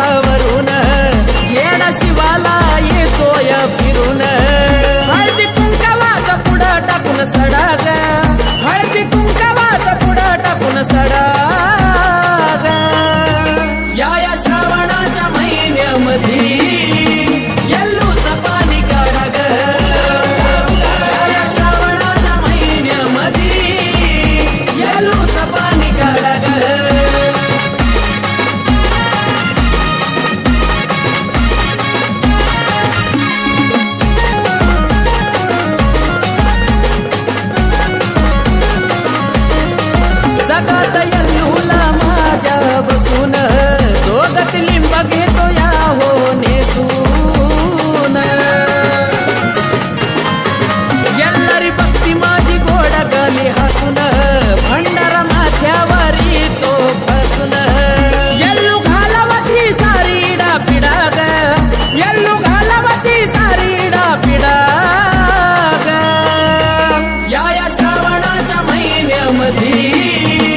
रथावरून येणा टाकून सडाग जगात यल्लूला माझ्या बसून. जोगत लिंब घेतो या हो नेसून. यल्लरी भक्ती माझी गोड गली हसून. भंडारा माथ्यावरी तो फसून. यल्लू घालावती सारी डा पिडा ग. यल्लू घालावती सारी डा पिडा ग. या या श्रावणाच्या महिन्यामध्ये